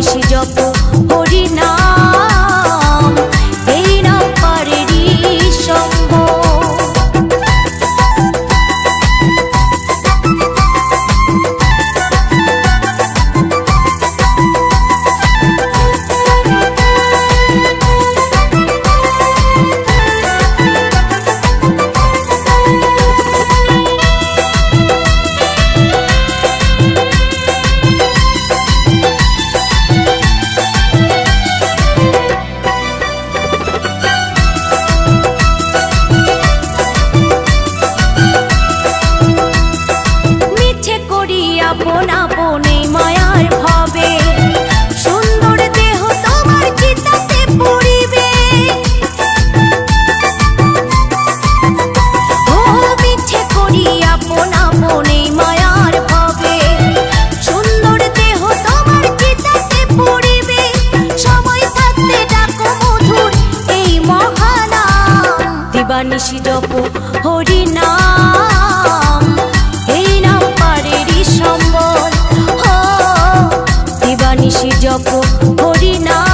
বিষ যখন বাসি জপ হরি নাম এই নাম পারেরই সম্বল। হ জপ হরি নাম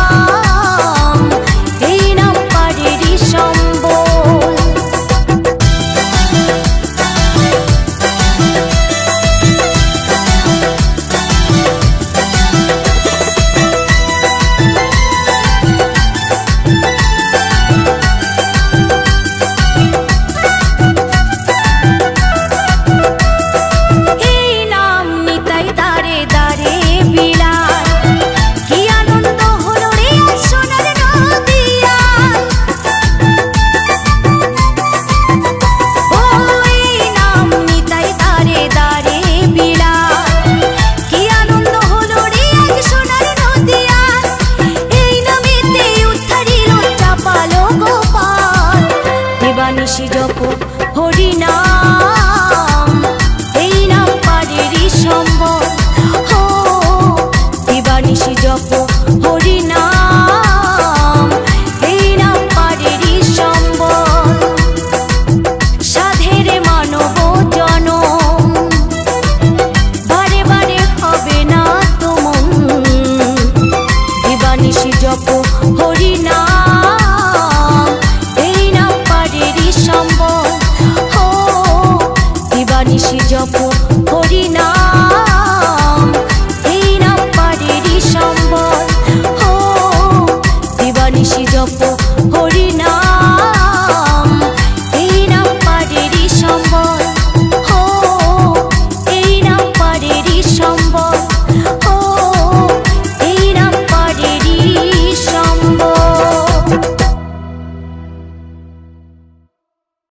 জপ